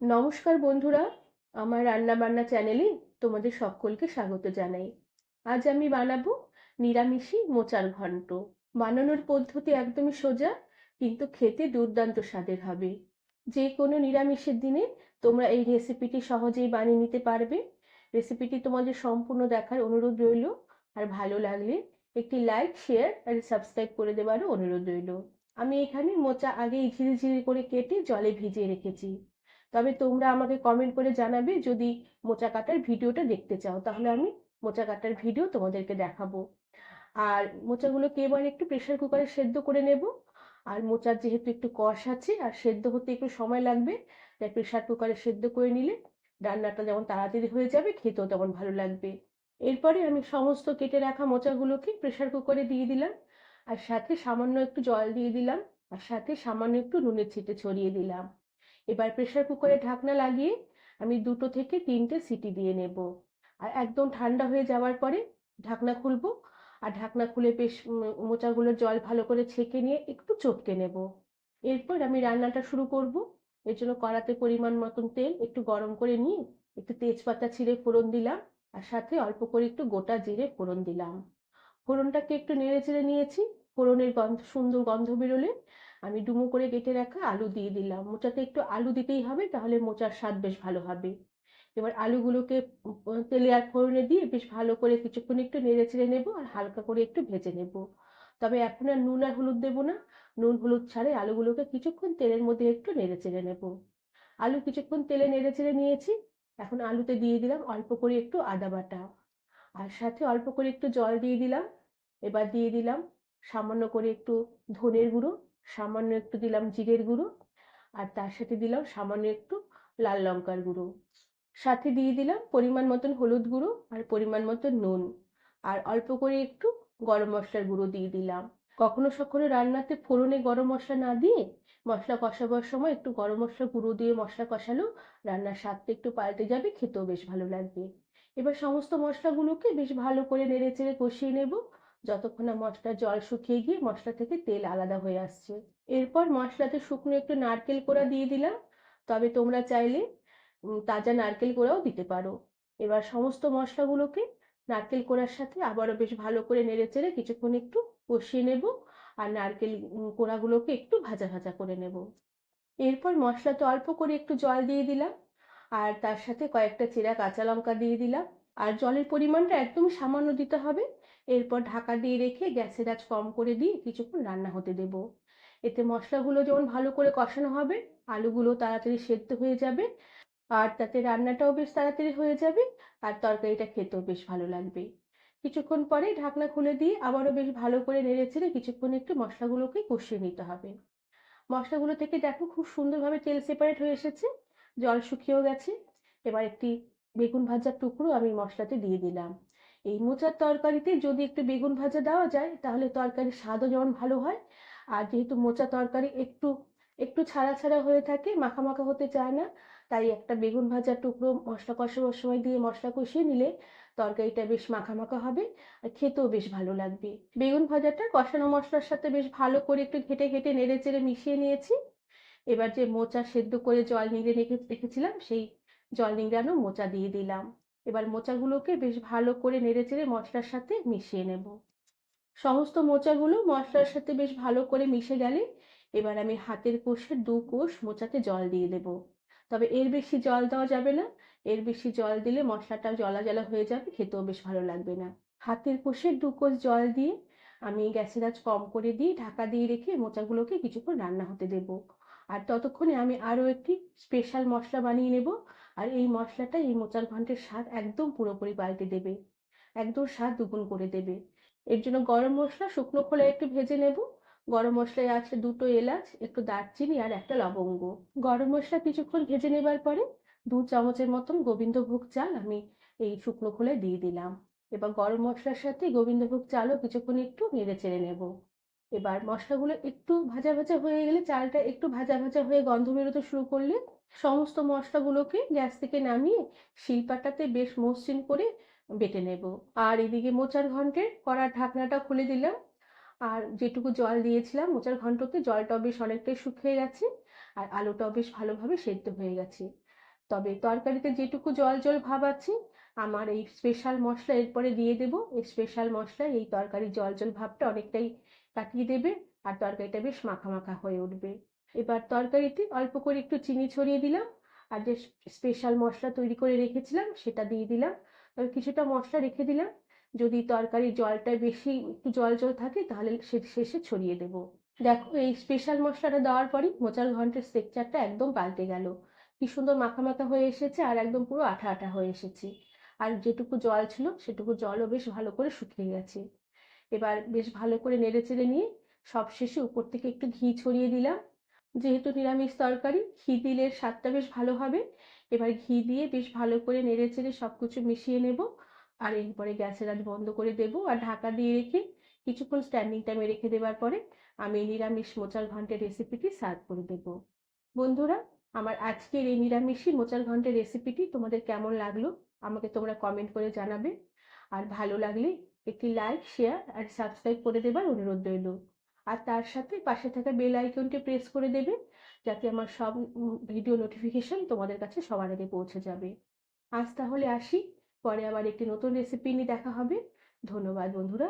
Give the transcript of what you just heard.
নমস্কার বন্ধুরা, আমার রান্না বান্না চ্যানেলে তোমাদের সকলকে স্বাগত জানাই। আজ আমি বানাবো নিরামিষি মোচার ঘন্ট। বানানোর পদ্ধতি একদমই সোজা, কিন্তু খেতে দুর্দান্ত স্বাদের হবে। যে কোনো নিরামিষের দিনে তোমরা এই রেসিপিটি সহজেই বানিয়ে নিতে পারবে। রেসিপিটি তোমাদের সম্পূর্ণ দেখার অনুরোধ রইল, আর ভালো লাগলে একটি লাইক শেয়ার আর সাবস্ক্রাইব করে দেওয়ারও অনুরোধ রইল। আমি এখানে মোচা আগেই ঝিরি ঝিরি করে কেটে জলে ভিজিয়ে রেখেছি। তবে তোমরা আমাকে কমেন্ট করে জানাবে যদি মোচা কাটার ভিডিওটা দেখতে চাও। তাহলে আমি মোচা কাটার ভিডিও তোমাদেরকে দেখাবো। আর মোচাগুলোকে এবার একটু প্রেশার কুকারে সেদ্ধ করে নেব। আর মোচার যেহেতু একটু কষ আছে, আর সেদ্ধ হতে একটু সময় লাগবে, তাই প্রেশার কুকারে সেদ্ধ করে নিলে রান্নাটা যেমন তাড়াতাড়ি হয়ে যাবে, খেতেও তেমন ভালো লাগবে। এরপরে আমি সমস্ত কেটে রাখা মোচাগুলোকে প্রেশার কুকারে দিয়ে দিলাম। আর সাথে সামান্য একটু জল দিয়ে দিলাম। আর সাথে সামান্য একটু নুনের ছিটে ছড়িয়ে দিলাম। এবার প্রেশার কুকারে ঢাকনা লাগিয়ে আমি দুটো থেকে তিনটে সিটি দিয়ে নেব। আর একদম ঠান্ডা হয়ে যাওয়ার পরে ঢাকনা খুলবো আর ঢাকনা খুলে বেশ মোচাগুলোর জল ভালো করে ছেঁকে নিয়ে একটু চটকে নেব। এরপর আমি রান্নাটা শুরু করব। এর জন্য কড়াতে পরিমাণ মতন তেল একটু গরম করে নিয়ে একটু তেজপাতা ছিঁড়ে ফোড়ন দিলাম আর সাথে অল্প করে একটু গোটা জিরে ফোড়ন দিলাম। ফোড়নটাকে একটু নেড়ে চেড়ে নিয়েছি। ফোড়নের গন্ধ, সুন্দর গন্ধ বেরোলে আমি ডুমো করে কেটে রাখা আলু দিয়ে দিলাম। মোচাতে একটু আলু দিতেই হবে, তাহলে মোচার স্বাদ বেশ ভালো হবে। এবার আলুগুলোকে তেলে আর ফোড়নে দিয়ে বেশ ভালো করে কিছুক্ষণ একটু নেড়ে চেড়ে নেব আর হালকা করে একটু ভেজে নেব। তবে এখন আর নুন আর হলুদ দেবো না। নুন হলুদ ছাড়াই আলুগুলোকে কিছুক্ষণ তেলের মধ্যে একটু নেড়ে চেড়ে নেব। আলু কিছুক্ষণ তেলে নেড়ে চেড়ে নিয়েছি। এখন আলুতে দিয়ে দিলাম অল্প করে একটু আদা বাটা। আর সাথে অল্প করে একটু জল দিয়ে দিলাম। এবার দিয়ে দিলাম সামান্য করে একটু ধনের গুঁড়ো। সামান্য একটু দিলাম জিরের গুঁড়ো, আর তার সাথে দিলাম সামান্য একটু লাল লঙ্কার গুঁড়ো। সাথে দিয়ে দিলাম পরিমাণ মতন হলুদ গুঁড়ো আর পরিমাণ মতন নুন। আর অল্প করে একটু গরম মশলার গুঁড়ো দিয়ে দিলাম। কখনো সখনো রান্নাতে ফোড়নে গরম মশলা না দিয়ে মশলা কষাবার সময় একটু গরম মশলা গুঁড়ো দিয়ে মশলা কষালো রান্নার স্বাদটা একটু পাল্টে যাবে, খেতেও বেশ ভালো লাগবে। এবার সমস্ত মশলাগুলোকে বেশ ভালো করে নেড়ে চেড়ে কষিয়ে নেব। যতক্ষণ না মশলার জল শুকিয়ে গিয়ে মশলা থেকে তেল আলাদা হয়ে আসছে। এরপর মশলাতে শুকনো একটু নারকেল কোড়া দিয়ে দিলাম। তবে তোমরা চাইলে তাজা নারকেল কোড়াও দিতে পারো। এবার সমস্ত মশলাগুলোকে নারকেল কোড়ার সাথে আবারও বেশ ভালো করে নেড়ে চেড়ে কিছুক্ষণ একটু কষিয়ে নেব আর নারকেল কোড়াগুলোকে একটু ভাজা ভাজা করে নেব। এরপর মশলাতে অল্প করে একটু জল দিয়ে দিলাম আর তার সাথে কয়েকটা চেরা কাঁচা লঙ্কা দিয়ে দিলাম। আর জলের পরিমাণটা একদম সামান্য দিতে হবে। এরপর ঢাকা দিয়ে রেখে গ্যাসের আঁচ কম করে দিয়ে কিছুক্ষণ রান্না হতে দেব। এতে মশলাগুলো যেমন ভালো করে কষানো হবে, আলুগুলো তাড়াতাড়ি সেদ্ধ হয়ে যাবে আর তাতে রান্নাটাও বেশ তাড়াতাড়ি হয়ে যাবে আর তরকারিটা খেতেও বেশ ভালো লাগবে। কিছুক্ষণ পরে ঢাকনা খুলে দিয়ে আবারও বেশ ভালো করে নেড়ে চেড়ে কিছুক্ষণ একটু মশলাগুলোকে কষিয়ে নিতে হবে। মশলাগুলো থেকে দেখো খুব সুন্দরভাবে তেল সেপারেট হয়ে এসেছে, জল শুকিয়েও গেছে। এবার একটি বেগুন ভাজার টুকরো আমি মশলাতে দিয়ে দিলাম। এই মোচার তরকারিতে যদি একটু বেগুন ভাজা দেওয়া যায়, তাহলে তরকারির স্বাদও যেমন ভালো হয়। আর যেহেতু মোচা তরকারি একটু একটু ছাড়া ছাড়া হয়ে থাকে, মাখা মাখা হতে চায় না, তাই একটা বেগুন ভাজার টুকরো মশলা কষাবার সময় দিয়ে মশলা কষিয়ে নিলে তরকারিটা বেশ মাখা মাখা হবে আর খেতেও বেশ ভালো লাগবে। বেগুন ভাজাটা কষানো মশলার সাথে বেশ ভালো করে একটু ঘেটে ঘেটে নেড়ে চেড়ে মিশিয়ে নিয়েছি। এবার যে মোচা সেদ্ধ করে জল নিংড়ে রেখে, রেখেছিলাম, সেই জল নিংড়ানো মোচা দিয়ে দিলাম। এবার মোচাগুলোকে বেশ ভালো করে নেড়ে চেড়ে মশলার সাথে মিশিয়ে নেব। সমস্ত মোচাগুলো মশলার সাথে বেশ ভালো করে মিশে গেলে এবার আমি হাতের কোষে দু কোষ মোচাতে জল দিয়ে দেব। তবে এর বেশি জল দেওয়া যাবে না। এর বেশি জল দিলে মশলাটা জলা জলা হয়ে যাবে, খেতেও বেশ ভালো লাগবে না। হাতের কোষে দু কোষ জল দিয়ে আমি গ্যাসের আঁচ কম করে দিয়ে ঢাকা দিয়ে রেখে মোচাগুলোকে কিছুক্ষণ রান্না হতে দেব। আর ততক্ষণে আমি আরও একটি স্পেশাল মশলা বানিয়ে নেব। আর এই মশলাটা এই মোচার ঘন্টের স্বাদ একদম পুরোপুরি পাল্টে দেবে। একদম স্বাদ দুগুণ করে দেবে। এর জন্য গরম মশলা শুকনো খোলা একটু ভেজে নেব। গরম মশলায় আছে দুটো এলাচ, একটু দারচিনি আর একটা লবঙ্গ। গরম মশলা কিছুক্ষণ ভেজে নেবার পরে দু চামচের মতন গোবিন্দভোগ চাল আমি এই শুকনো খোলায় দিয়ে দিলাম। এবার গরম মশলার সাথে গোবিন্দভোগ চালও কিছুক্ষণ একটু নেড়ে চেড়ে নেব। এবার মশলাগুলো একটু ভাজা ভাজা হয়ে গেলে চালটা একটু ভাজা ভাজা হয়ে গন্ধ বেরোতে শুরু করলে সমস্ত মশলাগুলোকে গ্যাস থেকে নামিয়ে শিলপাটাতে বেশ মসৃণ করে বেটে নেব। আর এদিকে মোচার ঘন্টের কড়ার ঢাকনাটা খুলে দিলাম। আর যেটুকু জল দিয়েছিলাম মোচার ঘন্টতে জলটাও বেশ অনেকটাই শুকিয়ে গেছে আর আলুটাও বেশ ভালোভাবে সেদ্ধ হয়ে গেছে। তবে তরকারিতে যেটুকু জল জল ভাব আছে আমার এই স্পেশাল মশলা এরপরে দিয়ে দেবো। এই স্পেশাল মশলা এই তরকারির জল জল ভাবটা অনেকটাই কাটিয়ে দেবে আর তরকারিটা বেশ মাখা মাখা হয়ে উঠবে। এবার তরকারিতে অল্প করে একটু চিনি ছড়িয়ে দিলাম আর যে স্পেশাল মশলা তৈরি করে রেখেছিলাম সেটা দিয়ে দিলাম। কিছুটা মশলা রেখে দিলাম। যদি তরকারির জলটা বেশি একটু জল জল থাকে তাহলে শেষে ছড়িয়ে দেব। দেখো এই স্পেশাল মশলাটা দেওয়ার পরই মোচার ঘন্টের স্ট্রাকচারটা একদম পাল্টে গেল। কি সুন্দর মাখা মাখা হয়ে এসেছে আর একদম পুরো আঠা আঠা হয়ে এসেছে। আর যেটুকু জল ছিল সেটুকু জলও বেশ ভালো করে শুকিয়ে গেছে। এবার বেশ ভালো করে নেড়ে চেড়ে নিয়ে সবশেষে উপর থেকে একটু ঘি ছড়িয়ে দিলাম। যেহেতু নিরামিষ তরকারি, ঘি দিলে স্বাদটা বেশ ভালো হবে। এবার ঘি দিয়ে বেশ ভালো করে নেড়ে চেড়ে সব কিছু মিশিয়ে নেব আর এরপরে গ্যাসের আজ বন্ধ করে দেব আর ঢাকা দিয়ে রেখে কিছুক্ষণ স্ট্যান্ডিং টাইমে রেখে দেওয়ার পরে আমি নিরামিষ মোচার ঘন্টের রেসিপিটি সার্ভ করে দেব। বন্ধুরা আমার আজকের এই নিরামিষই মোচার ঘন্টের রেসিপিটি তোমাদের কেমন লাগল, আমাকে তোমরা কমেন্ট করে জানাবে। আর ভালো লাগলে একটি লাইক শেয়ার আর সাবস্ক্রাইব করে দেবার অনুরোধ রইল। আর তার সাথে পাশে থাকা বেল আইকনটি প্রেস করে দেবে, যাতে আমার সব ভিডিও নোটিফিকেশন তোমাদের কাছে সবার আগে পৌঁছে যাবে। আজ তাহলে আসি, পরে আবার একটি নতুন রেসিপি নিয়ে দেখা হবে। ধন্যবাদ বন্ধুরা।